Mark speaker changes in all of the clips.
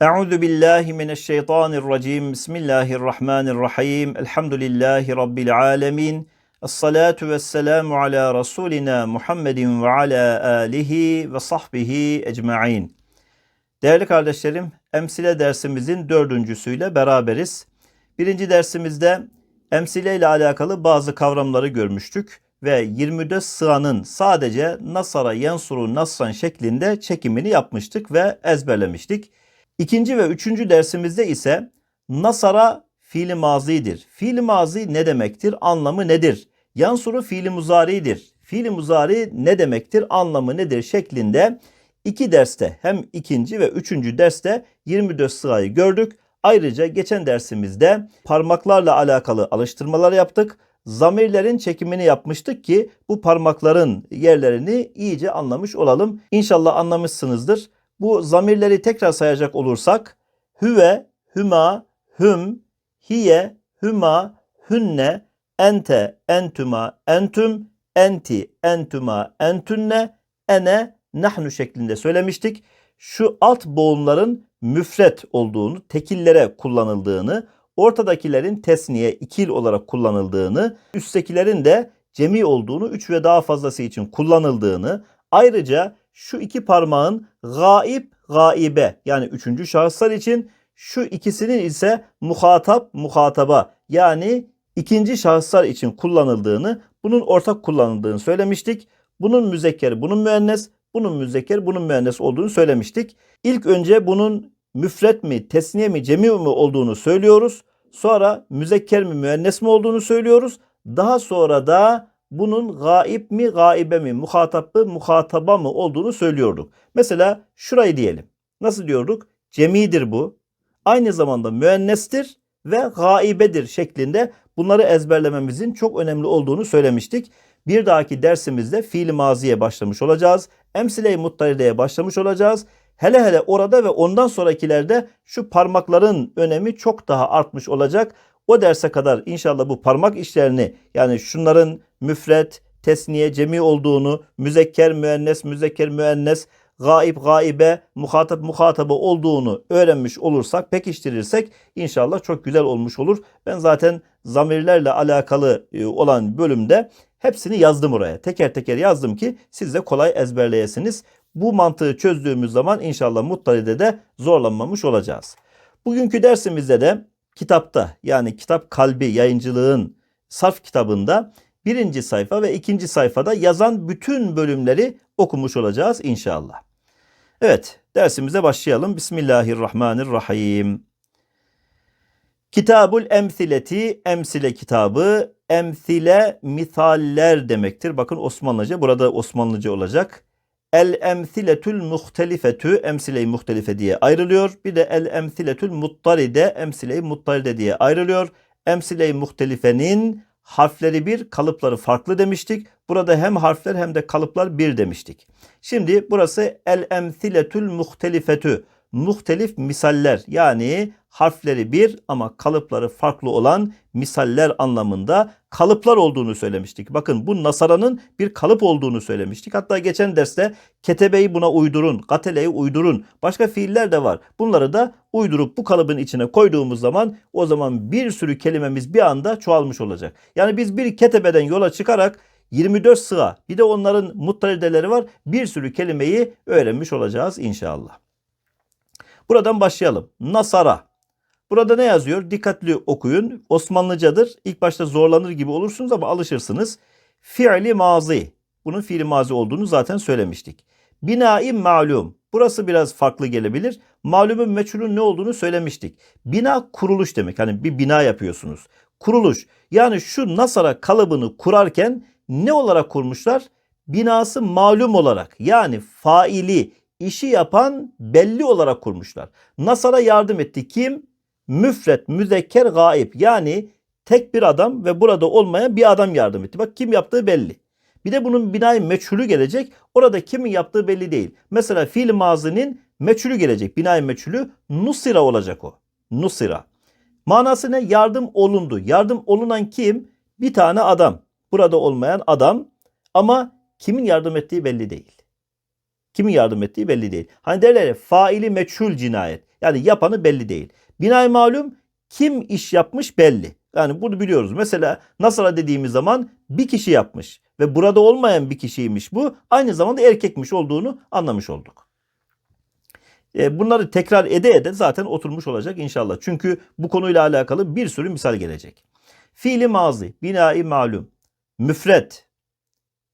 Speaker 1: Euzu billahi mineşşeytanirracim. Bismillahirrahmanirrahim. Elhamdülillahi rabbil alamin. Essalatu vesselamu ala rasulina Muhammedin ve ala alihi ve sahbihi ecmaîn. Değerli kardeşlerim, emsile dersimizin dördüncüsüyle beraberiz. Birinci dersimizde emsile ile alakalı bazı kavramları görmüştük ve 24 sıranın sadece Nasara Yansuru Nasran şeklinde çekimini yapmıştık ve ezberlemiştik. İkinci ve üçüncü dersimizde ise Nasara fiili mazidir. Fiili mazi ne demektir? Anlamı nedir? Yansuru fiili muzaridir. Fiili muzari ne demektir? Anlamı nedir? Şeklinde iki derste hem ikinci ve üçüncü derste 24 sırayı gördük. Ayrıca geçen dersimizde parmaklarla alakalı alıştırmalar yaptık. Zamirlerin çekimini yapmıştık ki bu parmakların yerlerini iyice anlamış olalım. İnşallah anlamışsınızdır. Bu zamirleri tekrar sayacak olursak hüve, hüma, hüm, hiye, hüma, hünne, ente, entüma, entüm, enti, entüma, entünne, ene, nahnu şeklinde söylemiştik. Şu alt boğumların müfret olduğunu, tekillere kullanıldığını, ortadakilerin tesniye, ikil olarak kullanıldığını, üsttekilerin de cemi olduğunu, üç ve daha fazlası için kullanıldığını, ayrıca şu iki parmağın gaib, gaibe yani üçüncü şahıslar için şu ikisinin ise muhatap, muhataba yani ikinci şahıslar için kullanıldığını, bunun ortak kullanıldığını söylemiştik. Bunun müzekkeri, bunun müennes, bunun müzekker, bunun müennes olduğunu söylemiştik. İlk önce bunun müfret mi, tesniye mi, cemi mi olduğunu söylüyoruz. Sonra müzekker mi, müennes mi olduğunu söylüyoruz. Daha sonra da bunun gaib mi, gaibe mi, muhatap muhataba mı olduğunu söylüyorduk. Mesela şurayı diyelim. Nasıl diyorduk? Cemidir bu. Aynı zamanda müennestir ve gaibedir şeklinde bunları ezberlememizin çok önemli olduğunu söylemiştik. Bir dahaki dersimizde fiil maziye başlamış olacağız. Emsile-i muttarideye başlamış olacağız. Hele hele orada ve ondan sonrakilerde şu parmakların önemi çok daha artmış olacak. O derse kadar inşallah bu parmak işlerini yani şunların müfret, tesniye, cemi olduğunu, müzekker, müennes, müzekker, müennes, gaib, gaibe, muhatap, muhatabı olduğunu öğrenmiş olursak, pekiştirirsek inşallah çok güzel olmuş olur. Ben zaten zamirlerle alakalı e, olan bölümde hepsini yazdım oraya. Teker teker yazdım ki siz de kolay ezberleyesiniz. Bu mantığı çözdüğümüz zaman inşallah muttalide de zorlanmamış olacağız. Bugünkü dersimizde de kitapta yani kitap kalbi yayıncılığın sarf kitabında birinci sayfa ve ikinci sayfada yazan bütün bölümleri okumuş olacağız inşallah. Evet dersimize başlayalım. Bismillahirrahmanirrahim. Kitabul emsileti, emsile kitabı, emsile misaller demektir. Bakın Osmanlıca, burada Osmanlıca olacak. El emsiletül muhtelifetü, emsile-i muhtelife diye ayrılıyor. Bir de el emsiletül muttaride, emsile-i muttaride diye ayrılıyor. Emsile-i muhtelifenin harfleri bir, kalıpları farklı demiştik. Burada hem harfler hem de kalıplar bir demiştik. Şimdi burası el emsiletül muhtelifetü. Muhtelif misaller yani harfleri bir ama kalıpları farklı olan misaller anlamında kalıplar olduğunu söylemiştik. Bakın bu Nasara'nın bir kalıp olduğunu söylemiştik. Hatta geçen derste ketebeyi buna uydurun, kateleyi uydurun. Başka fiiller de var. Bunları da uydurup bu kalıbın içine koyduğumuz zaman o zaman bir sürü kelimemiz bir anda çoğalmış olacak. Yani biz bir ketebeden yola çıkarak 24 sıra bir de onların muttalideleri var. Bir sürü kelimeyi öğrenmiş olacağız inşallah. Buradan başlayalım. Nasara. Burada ne yazıyor? Dikkatli okuyun. Osmanlıcadır. İlk başta zorlanır gibi olursunuz ama alışırsınız. Fiili mazi. Bunun fiili mazi olduğunu zaten söylemiştik. Binai malum. Burası biraz farklı gelebilir. Malumun meçhulün ne olduğunu söylemiştik. Bina kuruluş demek. Hani bir bina yapıyorsunuz. Kuruluş. Yani şu Nasara kalıbını kurarken ne olarak kurmuşlar? Binası malum olarak yani faili, işi yapan belli olarak kurmuşlar. Nasara yardım etti. Kim? Müfret, müzekker, gaib. Yani tek bir adam ve burada olmayan bir adam yardım etti. Bak kim yaptığı belli. Bir de bunun binayı meçhulü gelecek. Orada kimin yaptığı belli değil. Mesela fiil mazinin meçhulü gelecek. Binayı meçhulü nusira olacak o. Nusira. Manası ne? Yardım olundu. Yardım olunan kim? Bir tane adam. Burada olmayan adam ama kimin yardım ettiği belli değil. Kimin yardım ettiği belli değil. Hani derler ya faili meçhul cinayet. Yani yapanı belli değil. Binay malum kim iş yapmış belli. Yani bunu biliyoruz. Mesela Nasara dediğimiz zaman bir kişi yapmış ve burada olmayan bir kişiymiş bu. Aynı zamanda erkekmiş olduğunu anlamış olduk. E, bunları tekrar ede ede zaten oturmuş olacak inşallah. Çünkü bu konuyla alakalı bir sürü misal gelecek. Fiili mazi, binai malum, müfret,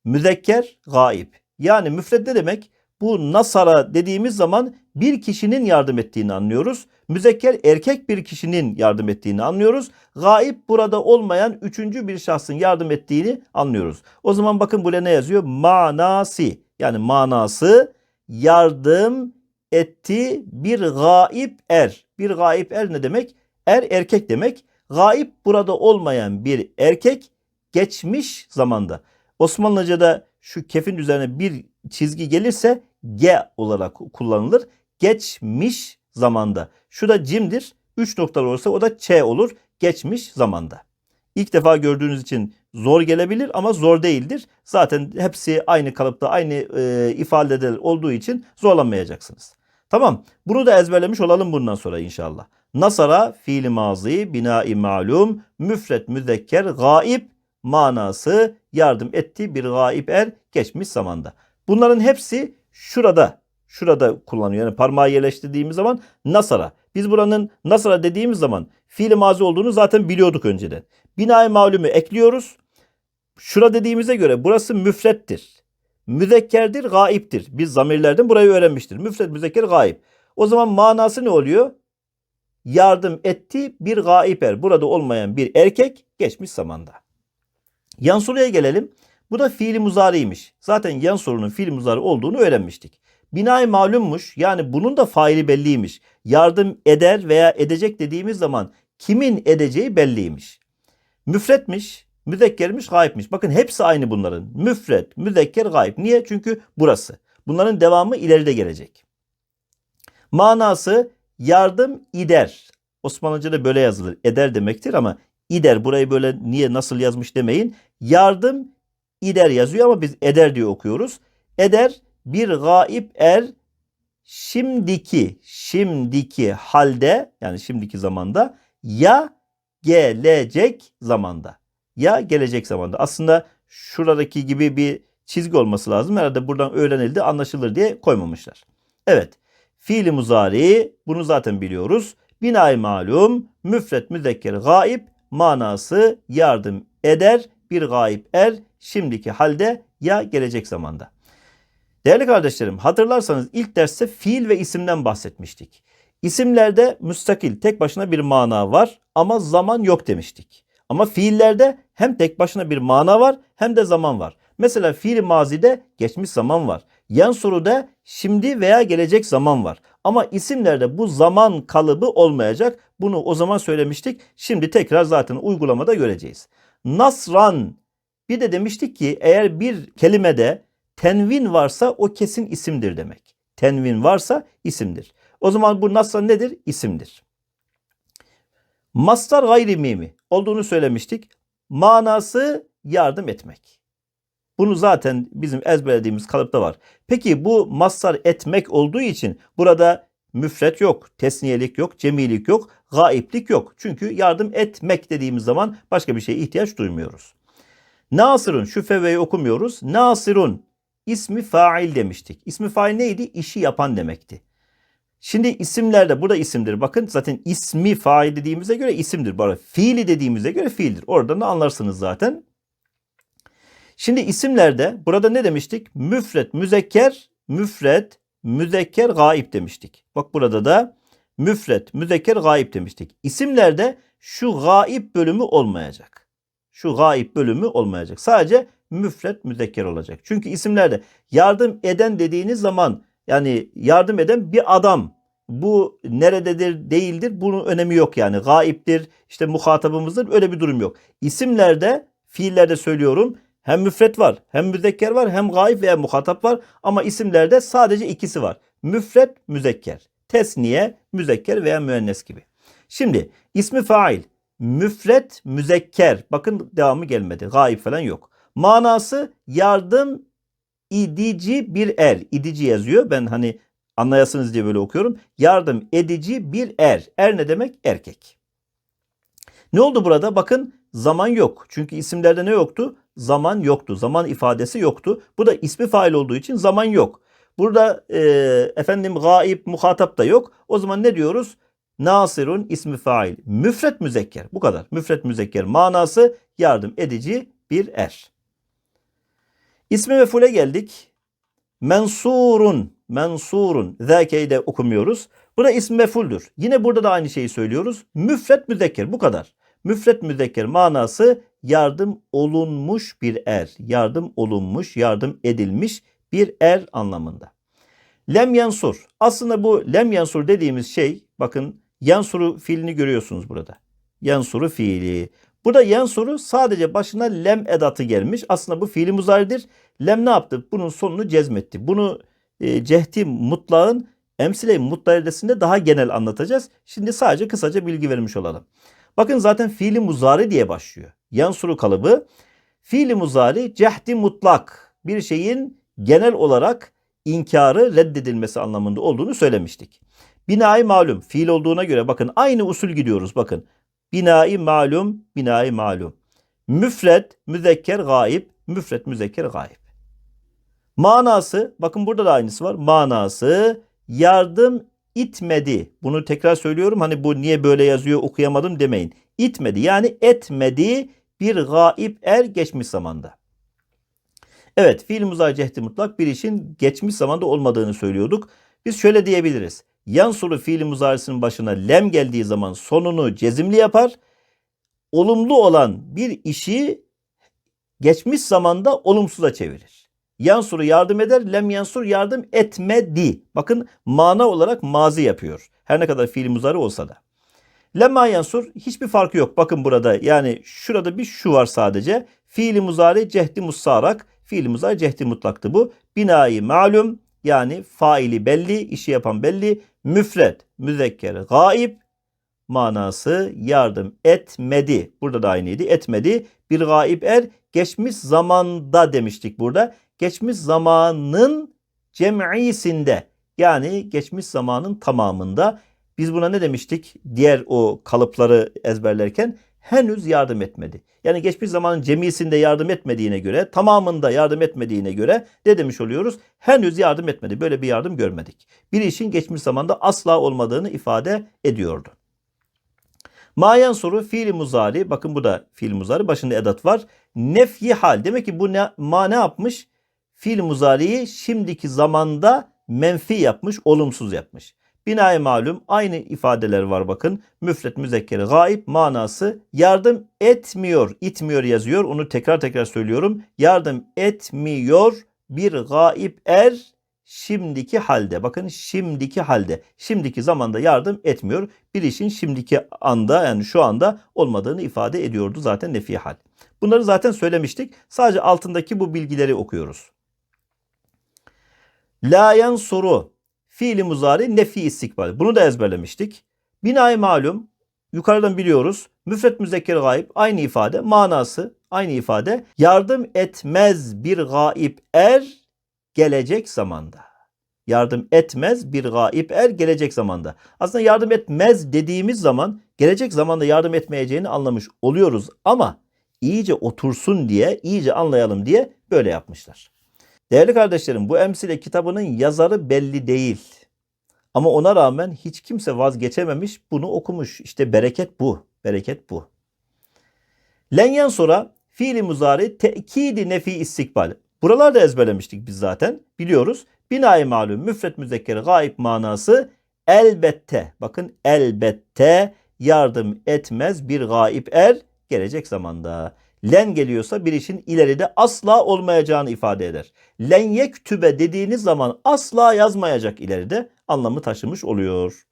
Speaker 1: müzekker, gaib. Yani müfret ne demek? Bu nasara dediğimiz zaman bir kişinin yardım ettiğini anlıyoruz. Müzekker erkek bir kişinin yardım ettiğini anlıyoruz. Gaib burada olmayan üçüncü bir şahsın yardım ettiğini anlıyoruz. O zaman bakın buraya ne yazıyor? Manasi yani manası yardım etti bir gaib er. Bir gaib er ne demek? Er erkek demek. Gaib burada olmayan bir erkek geçmiş zamanda. Osmanlıca'da şu kefin üzerine bir çizgi gelirse G olarak kullanılır. Geçmiş zamanda. Şu da cimdir. Üç noktalı olursa o da Ç olur. Geçmiş zamanda. İlk defa gördüğünüz için zor gelebilir ama zor değildir. Zaten hepsi aynı kalıpta aynı e, ifadeler olduğu için zorlanmayacaksınız. Tamam. Bunu da ezberlemiş olalım bundan sonra inşallah. Nasara fiili mazi, binai malum, müfret müzekker, gaib manası yardım etti bir gaib er geçmiş zamanda. Bunların hepsi şurada şurada kullanıyor. Yani parmağı yerleştirdiğimiz zaman nasara. Biz buranın nasara dediğimiz zaman fiili mazi olduğunu zaten biliyorduk önceden. Binayı malumu ekliyoruz. Şura dediğimize göre burası müfrettir. Müzekkerdir, gaiptir. Biz zamirlerden burayı öğrenmiştir. Müfret, müzekker, gaip. O zaman manası ne oluyor? Yardım etti bir gaip er. Burada olmayan bir erkek geçmiş zamanda. Yan soruya gelelim. Bu da fiili muzariymiş. Zaten yan sorunun fiili muzari olduğunu öğrenmiştik. Binay malummuş. Yani bunun da faili belliymiş. Yardım eder veya edecek dediğimiz zaman kimin edeceği belliymiş. Müfretmiş, müzekkermiş, gayipmiş. Bakın hepsi aynı bunların. Müfret, müzekker, gayip. Niye? Çünkü burası. Bunların devamı ileride gelecek. Manası yardım ider. Osmanlıca'da böyle yazılır. Eder demektir ama ider burayı böyle niye nasıl yazmış demeyin. Yardım ider yazıyor ama biz eder diye okuyoruz. Eder bir gaip er şimdiki şimdiki halde yani şimdiki zamanda ya gelecek zamanda ya gelecek zamanda. Aslında şuradaki gibi bir çizgi olması lazım. Herhalde buradan öğrenildi anlaşılır diye koymamışlar. Evet. Fiili muzari bunu zaten biliyoruz. Binay malum, müfret müzekker gaib manası yardım eder bir gaib er şimdiki halde ya gelecek zamanda. Değerli kardeşlerim hatırlarsanız ilk derste fiil ve isimden bahsetmiştik. İsimlerde müstakil tek başına bir mana var ama zaman yok demiştik. Ama fiillerde hem tek başına bir mana var hem de zaman var. Mesela fiil mazide geçmiş zaman var. Yan soruda şimdi veya gelecek zaman var. Ama isimlerde bu zaman kalıbı olmayacak. Bunu o zaman söylemiştik. Şimdi tekrar zaten uygulamada göreceğiz. Nasran bir de demiştik ki eğer bir kelimede tenvin varsa o kesin isimdir demek. Tenvin varsa isimdir. O zaman bu nasran nedir? İsimdir. Mastar gayri mimi olduğunu söylemiştik. Manası yardım etmek. Bunu zaten bizim ezberlediğimiz kalıpta var. Peki bu mastar etmek olduğu için burada müfret yok, tesniyelik yok, cemilik yok, gaiplik yok. Çünkü yardım etmek dediğimiz zaman başka bir şeye ihtiyaç duymuyoruz. Nasırun şu feveyi okumuyoruz. Nasirun ismi fail demiştik. İsmi fail neydi? İşi yapan demekti. Şimdi isimlerde burada isimdir. Bakın zaten ismi fail dediğimize göre isimdir. Bu fiili dediğimize göre fiildir. Oradan da anlarsınız zaten. Şimdi isimlerde burada ne demiştik? Müfret, müzekker, müfret, müzekker, gaip demiştik. Bak burada da müfret, müzekker, gaip demiştik. İsimlerde şu gaip bölümü olmayacak. Şu gaip bölümü olmayacak. Sadece müfret, müzekker olacak. Çünkü isimlerde yardım eden dediğiniz zaman yani yardım eden bir adam. Bu nerededir değildir bunun önemi yok yani. Gaiptir işte muhatabımızdır öyle bir durum yok. İsimlerde fiillerde söylüyorum hem müfret var hem müzekker var hem gaip veya muhatap var ama isimlerde sadece ikisi var. Müfret müzekker. Tesniye müzekker veya müennes gibi. Şimdi ismi fail müfret müzekker bakın devamı gelmedi. Gaip falan yok. Manası yardım edici bir er. İdici yazıyor. Ben hani anlayasınız diye böyle okuyorum. Yardım edici bir er. Er ne demek? Erkek. Ne oldu burada? Bakın zaman yok. Çünkü isimlerde ne yoktu? Zaman yoktu. Zaman ifadesi yoktu. Bu da ismi fail olduğu için zaman yok. Burada e, efendim gaib, muhatap da yok. O zaman ne diyoruz? Nasirun ismi fail. Müfret müzekker. Bu kadar. Müfret müzekker manası yardım edici bir er. İsmi mefule geldik. Mensurun. Mensurun. Zâkeyi de okumuyoruz. Bu da ismi mefuldür. Yine burada da aynı şeyi söylüyoruz. Müfret müzekker. Bu kadar. Müfret müzekker manası yardım olunmuş bir er. Yardım olunmuş, yardım edilmiş bir er anlamında. Lem yansur. Aslında bu lem yansur dediğimiz şey bakın yansuru fiilini görüyorsunuz burada. Yansuru fiili. Burada yansuru sadece başına lem edatı gelmiş. Aslında bu fiili muzaridir. Lem ne yaptı? Bunun sonunu cezmetti. Bunu e, cehdi mutlağın emsile mutlaredesinde daha genel anlatacağız. Şimdi sadece kısaca bilgi vermiş olalım. Bakın zaten fiili muzari diye başlıyor. Yansuru kalıbı fiili muzari cehdi mutlak bir şeyin genel olarak inkarı reddedilmesi anlamında olduğunu söylemiştik. Binayı malum fiil olduğuna göre bakın aynı usul gidiyoruz bakın. Binayı malum, binayı malum. Müfret, müzekker, gaib, müfret, müzekker, gaib. Manası, bakın burada da aynısı var. Manası yardım itmedi. Bunu tekrar söylüyorum. Hani bu niye böyle yazıyor okuyamadım demeyin. İtmedi yani etmedi bir gaib er geçmiş zamanda. Evet fiil muzari cehdi mutlak bir işin geçmiş zamanda olmadığını söylüyorduk. Biz şöyle diyebiliriz. Yansuru fiili muzarisinin başına lem geldiği zaman sonunu cezimli yapar. Olumlu olan bir işi geçmiş zamanda olumsuza çevirir. Yansuru yardım eder, lem yansur yardım etmedi. Bakın mana olarak mazi yapıyor. Her ne kadar fiil muzari olsa da. Lemma yansur hiçbir farkı yok. Bakın burada yani şurada bir şu var sadece. Fiili muzari cehdi musarak. Fiili muzari cehdi mutlaktı bu. Binayı malum yani faili belli, işi yapan belli. Müfret, müzekker, gaib manası yardım etmedi. Burada da aynıydı. Etmedi. Bir gaib er geçmiş zamanda demiştik burada. Geçmiş zamanın cem'isinde yani geçmiş zamanın tamamında biz buna ne demiştik? Diğer o kalıpları ezberlerken henüz yardım etmedi. Yani geçmiş zamanın cemisinde yardım etmediğine göre, tamamında yardım etmediğine göre ne demiş oluyoruz? Henüz yardım etmedi. Böyle bir yardım görmedik. Bir işin geçmiş zamanda asla olmadığını ifade ediyordu. Mayen soru fiil muzari. Bakın bu da fiil muzari. Başında edat var. Nefyi hal. Demek ki bu ne, ma ne yapmış? Fiil muzariyi şimdiki zamanda menfi yapmış, olumsuz yapmış. Binayı malum aynı ifadeler var bakın. Müfret müzekkeri gaib manası yardım etmiyor. itmiyor yazıyor. Onu tekrar tekrar söylüyorum. Yardım etmiyor bir gaib er şimdiki halde. Bakın şimdiki halde. Şimdiki zamanda yardım etmiyor. Bir işin şimdiki anda yani şu anda olmadığını ifade ediyordu zaten nefi hal. Bunları zaten söylemiştik. Sadece altındaki bu bilgileri okuyoruz. La yansuru fiili muzari nefi istikbal. Bunu da ezberlemiştik. Binayı malum yukarıdan biliyoruz. Müfret müzekker gayb aynı ifade. Manası aynı ifade. Yardım etmez bir gaib er gelecek zamanda. Yardım etmez bir gaib er gelecek zamanda. Aslında yardım etmez dediğimiz zaman gelecek zamanda yardım etmeyeceğini anlamış oluyoruz ama iyice otursun diye, iyice anlayalım diye böyle yapmışlar. Değerli kardeşlerim bu emsile kitabının yazarı belli değil. Ama ona rağmen hiç kimse vazgeçememiş bunu okumuş. İşte bereket bu. Bereket bu. Lenyen sonra fiili muzari tekidi nefi istikbal. Buralarda ezberlemiştik biz zaten. Biliyoruz. Binayı malum müfret müzekkeri gayb manası elbette. Bakın elbette yardım etmez bir gaib er gelecek zamanda. Len geliyorsa bir işin ileride asla olmayacağını ifade eder. Len yektübe dediğiniz zaman asla yazmayacak ileride anlamı taşımış oluyor.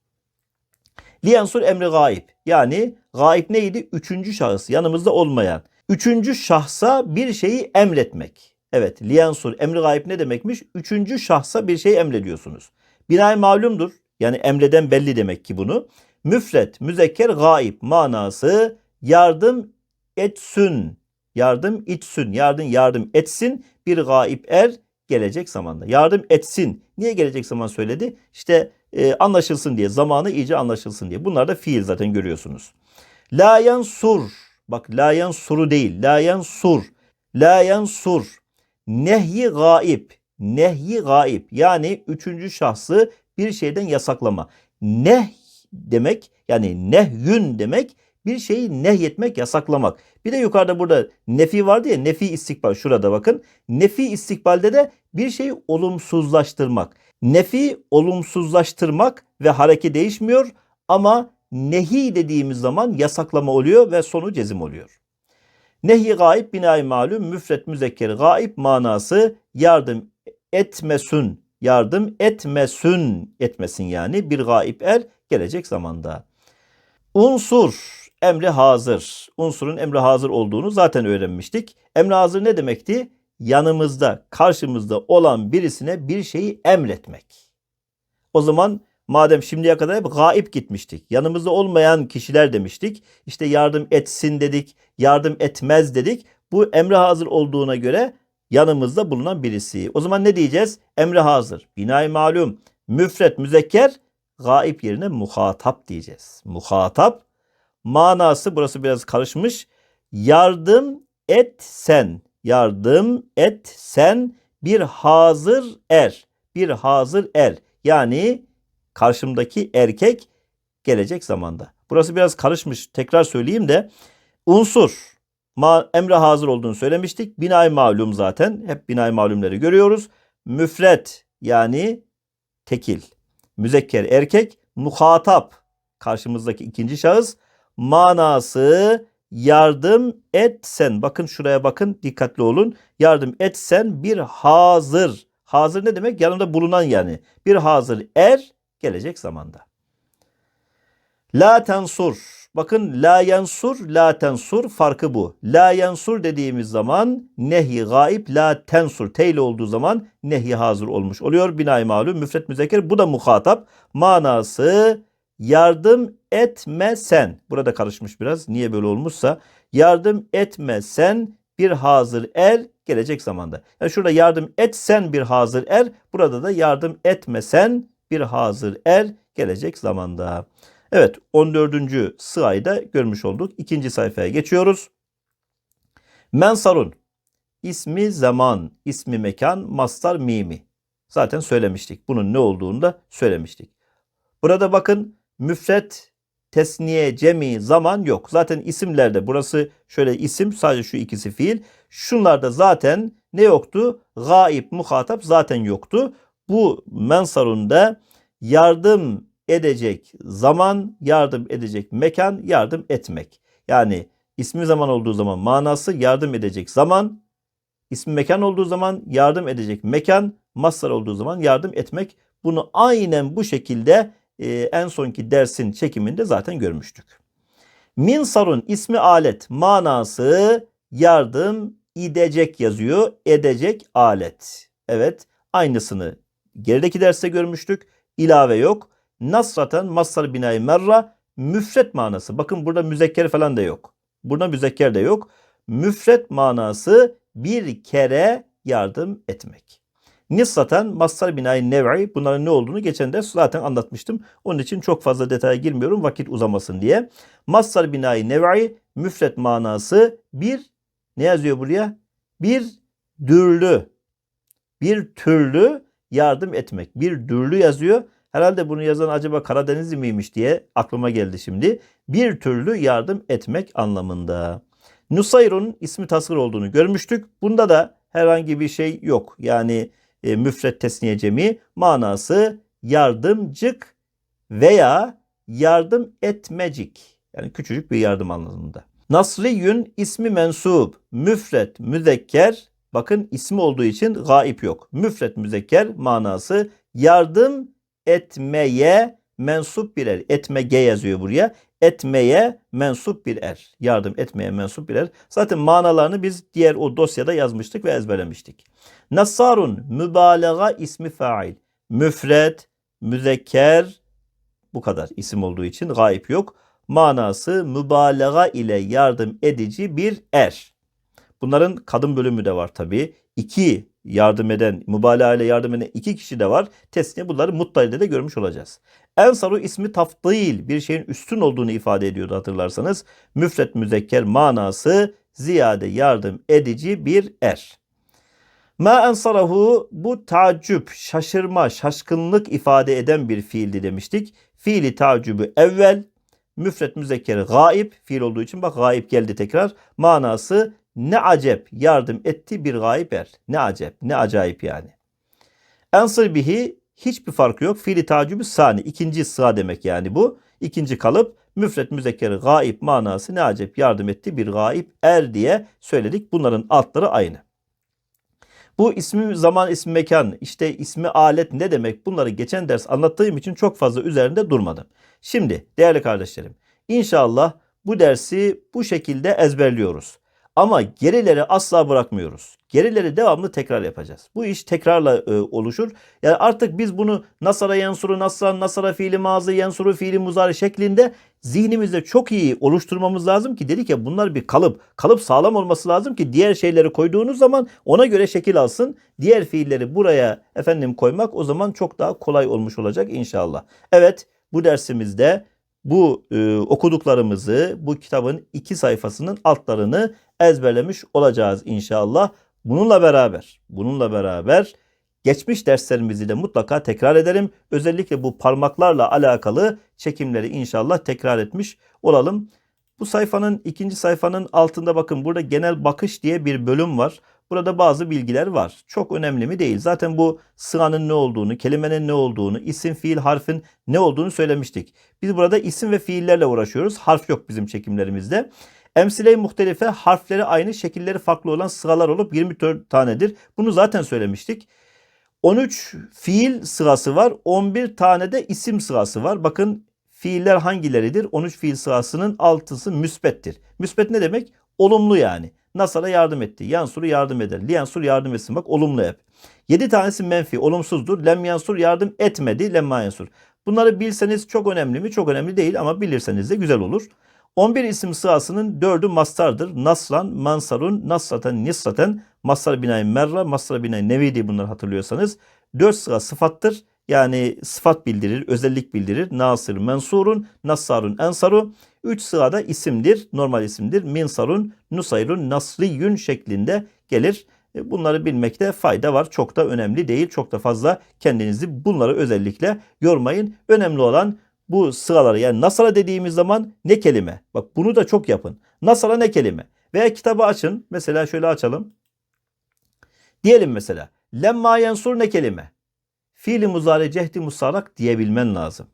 Speaker 1: Liyansur emri gaib. Yani gaib neydi? Üçüncü şahıs yanımızda olmayan. Üçüncü şahsa bir şeyi emretmek. Evet liyansur emri gaib ne demekmiş? Üçüncü şahsa bir şey emrediyorsunuz. Binay malumdur. Yani emreden belli demek ki bunu. Müfret, müzekker, gaib manası yardım etsün. Yardım itsün. Yardım yardım etsin. Bir gaib er gelecek zamanda. Yardım etsin. Niye gelecek zaman söyledi? İşte e, anlaşılsın diye. Zamanı iyice anlaşılsın diye. Bunlar da fiil zaten görüyorsunuz. La yansur. Bak la yansuru değil. La yansur. La yansur. Nehyi gaib. Nehyi gaib. Yani üçüncü şahsı bir şeyden yasaklama. Neh demek yani nehyün demek bir şeyi nehyetmek, yasaklamak. Bir de yukarıda burada nefi vardı ya nefi istikbal şurada bakın. Nefi istikbalde de bir şeyi olumsuzlaştırmak. Nefi olumsuzlaştırmak ve hareke değişmiyor ama nehi dediğimiz zaman yasaklama oluyor ve sonu cezim oluyor. Nehi gaib binay malum müfret müzekker gaib manası yardım etmesün yardım etmesün etmesin yani bir gaib er gelecek zamanda. Unsur emri hazır. Unsurun emri hazır olduğunu zaten öğrenmiştik. Emri hazır ne demekti? Yanımızda, karşımızda olan birisine bir şeyi emretmek. O zaman madem şimdiye kadar hep gaip gitmiştik. Yanımızda olmayan kişiler demiştik. İşte yardım etsin dedik, yardım etmez dedik. Bu emri hazır olduğuna göre yanımızda bulunan birisi. O zaman ne diyeceğiz? Emri hazır. Binay malum. Müfret müzekker gaip yerine muhatap diyeceğiz. Muhatap manası burası biraz karışmış. Yardım et sen. Yardım et sen bir hazır er. Bir hazır er. Yani karşımdaki erkek gelecek zamanda. Burası biraz karışmış. Tekrar söyleyeyim de unsur ma, emre hazır olduğunu söylemiştik. Binay malum zaten. Hep binay malumları görüyoruz. Müfret yani tekil. Müzekker erkek. Muhatap karşımızdaki ikinci şahıs manası yardım etsen. Bakın şuraya bakın dikkatli olun. Yardım etsen bir hazır. Hazır ne demek? Yanında bulunan yani. Bir hazır er gelecek zamanda. La tensur. Bakın la yansur, la tensur farkı bu. La yansur dediğimiz zaman nehi gaib, la tensur teyli olduğu zaman nehi hazır olmuş oluyor. Binay malum, müfret müzekker. Bu da muhatap. Manası yardım etme sen. Burada karışmış biraz. Niye böyle olmuşsa. Yardım etme sen bir hazır er gelecek zamanda. Yani şurada yardım etsen bir hazır er. Burada da yardım etmesen bir hazır er gelecek zamanda. Evet 14. sırayı da görmüş olduk. İkinci sayfaya geçiyoruz. Mensarun ismi zaman, ismi mekan, mastar mimi. Zaten söylemiştik. Bunun ne olduğunu da söylemiştik. Burada bakın müfret, tesniye, cemi, zaman yok. Zaten isimlerde burası şöyle isim sadece şu ikisi fiil. Şunlarda zaten ne yoktu? Gaib, muhatap zaten yoktu. Bu mensarunda yardım edecek zaman, yardım edecek mekan, yardım etmek. Yani ismi zaman olduğu zaman manası yardım edecek zaman, ismi mekan olduğu zaman yardım edecek mekan, mastar olduğu zaman yardım etmek. Bunu aynen bu şekilde e, en sonki dersin çekiminde zaten görmüştük. Minsarun ismi alet manası yardım edecek yazıyor. Edecek alet. Evet aynısını gerideki derste görmüştük. İlave yok. Nasraten masar binayı merra müfret manası. Bakın burada müzekker falan da yok. Burada müzekker de yok. Müfret manası bir kere yardım etmek. Nisraten mastar binayı nev'i bunların ne olduğunu geçen ders zaten anlatmıştım. Onun için çok fazla detaya girmiyorum vakit uzamasın diye. Mastar binayı nev'i müfret manası bir ne yazıyor buraya? Bir dürlü. Bir türlü yardım etmek. Bir dürlü yazıyor. Herhalde bunu yazan acaba Karadenizli miymiş diye aklıma geldi şimdi. Bir türlü yardım etmek anlamında. Nusayrun ismi tasgır olduğunu görmüştük. Bunda da herhangi bir şey yok. Yani e, müfret tesniye cemi manası yardımcık veya yardım etmecik. Yani küçücük bir yardım anlamında. Nasriyün ismi mensup, müfret müzekker, bakın ismi olduğu için gaip yok. Müfret müzekker manası yardım etmeye mensup bir er. Etmege yazıyor buraya. Etmeye mensup bir er. Yardım etmeye mensup bir er. Zaten manalarını biz diğer o dosyada yazmıştık ve ezberlemiştik. Nassarun mübalağa ismi fail. Müfret, müzekker bu kadar isim olduğu için gayip yok. Manası mübalağa ile yardım edici bir er. Bunların kadın bölümü de var tabi. İki yardım eden, mübalağa ile yardım eden iki kişi de var. Tesniye bunları muttalide de görmüş olacağız. Ensaru ismi tafdil bir şeyin üstün olduğunu ifade ediyordu hatırlarsanız. Müfret müzekker manası ziyade yardım edici bir er. Ma ensarahu bu tacip, şaşırma, şaşkınlık ifade eden bir fiildi demiştik. Fiili tacübü evvel, müfret müzekkeri gaib, fiil olduğu için bak gaib geldi tekrar. Manası ne acep yardım etti bir gaib er. Ne acep, ne acayip yani. Ensır bihi hiçbir farkı yok. Fiili tacübü sani, ikinci sıra demek yani bu. İkinci kalıp müfret müzekkeri gaib manası ne acep yardım etti bir gaib er diye söyledik. Bunların altları aynı. Bu ismi zaman, ismi mekan, işte ismi alet ne demek bunları geçen ders anlattığım için çok fazla üzerinde durmadım. Şimdi değerli kardeşlerim inşallah bu dersi bu şekilde ezberliyoruz. Ama gerileri asla bırakmıyoruz. Gerileri devamlı tekrar yapacağız. Bu iş tekrarla e, oluşur. Yani artık biz bunu nasara yansuru nasran nasara fiili mazı yansuru fiili muzari şeklinde zihnimizde çok iyi oluşturmamız lazım ki dedik ya bunlar bir kalıp. Kalıp sağlam olması lazım ki diğer şeyleri koyduğunuz zaman ona göre şekil alsın. Diğer fiilleri buraya efendim koymak o zaman çok daha kolay olmuş olacak inşallah. Evet bu dersimizde bu e, okuduklarımızı bu kitabın iki sayfasının altlarını ezberlemiş olacağız inşallah. Bununla beraber, bununla beraber geçmiş derslerimizi de mutlaka tekrar ederim. Özellikle bu parmaklarla alakalı çekimleri inşallah tekrar etmiş olalım. Bu sayfanın ikinci sayfanın altında bakın burada genel bakış diye bir bölüm var. Burada bazı bilgiler var. Çok önemli mi değil. Zaten bu sıranın ne olduğunu, kelimenin ne olduğunu, isim, fiil, harfin ne olduğunu söylemiştik. Biz burada isim ve fiillerle uğraşıyoruz. Harf yok bizim çekimlerimizde. Emsile-i muhtelife harfleri aynı, şekilleri farklı olan sıralar olup 24 tanedir. Bunu zaten söylemiştik. 13 fiil sırası var. 11 tane de isim sırası var. Bakın fiiller hangileridir? 13 fiil sırasının altısı müsbettir. Müsbet ne demek? Olumlu yani. Nasara yardım etti. Yansuru yardım eder. Liyansur yardım etsin. Bak olumlu hep. 7 tanesi menfi, olumsuzdur. Lem yansur yardım etmedi. Lemma yansur. Bunları bilseniz çok önemli mi? Çok önemli değil ama bilirseniz de güzel olur. 11 isim sırasının 4'ü mastardır. Nasran, mansarun, nasraten, nisraten, mastar binayı merra, mastar binayı nevi diye bunları hatırlıyorsanız. 4 sıra sıfattır. Yani sıfat bildirir, özellik bildirir. Nasır, mensurun, nassarun, ensaru. 3 sırada isimdir, normal isimdir. Minsarun, nusayrun, nasriyün şeklinde gelir. E, bunları bilmekte fayda var. Çok da önemli değil. Çok da fazla kendinizi bunları özellikle yormayın. Önemli olan bu sıraları yani nasara dediğimiz zaman ne kelime? Bak bunu da çok yapın. Nasara ne kelime? Veya kitabı açın. Mesela şöyle açalım. Diyelim mesela. Lemma yensur ne kelime? Fiili muzari cehdi musarak diyebilmen lazım.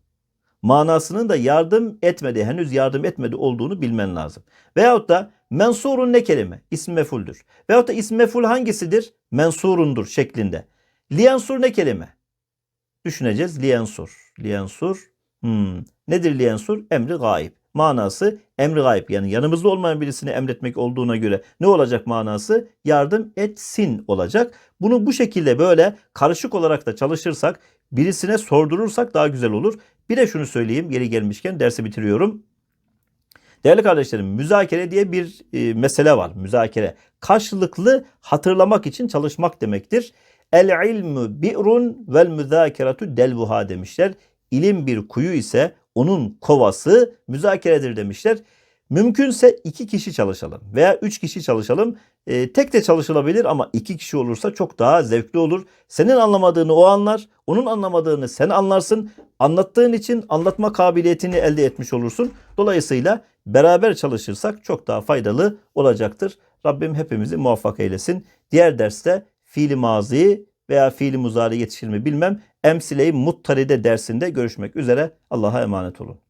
Speaker 1: Manasının da yardım etmedi, henüz yardım etmedi olduğunu bilmen lazım. Veyahut da mensurun ne kelime? İsm mefuldür. Veyahut da ism meful hangisidir? Mensurundur şeklinde. Liyansur ne kelime? Düşüneceğiz. Liyansur. Liyansur Hmm. Nedir liyensur? Emri gayb. Manası emri gayb yani yanımızda olmayan birisini emretmek olduğuna göre ne olacak manası? Yardım etsin olacak. Bunu bu şekilde böyle karışık olarak da çalışırsak birisine sordurursak daha güzel olur. Bir de şunu söyleyeyim geri gelmişken dersi bitiriyorum. Değerli kardeşlerim müzakere diye bir e, mesele var. Müzakere karşılıklı hatırlamak için çalışmak demektir. El ilmu bi'run vel müzakeretu delvuha demişler. İlim bir kuyu ise onun kovası müzakeredir demişler. Mümkünse iki kişi çalışalım veya üç kişi çalışalım. E, tek de çalışılabilir ama iki kişi olursa çok daha zevkli olur. Senin anlamadığını o anlar, onun anlamadığını sen anlarsın. Anlattığın için anlatma kabiliyetini elde etmiş olursun. Dolayısıyla beraber çalışırsak çok daha faydalı olacaktır. Rabbim hepimizi muvaffak eylesin. Diğer derste fiili mazi veya fiili muzari yetişir mi bilmem. Emsile-i Muttaride dersinde görüşmek üzere. Allah'a emanet olun.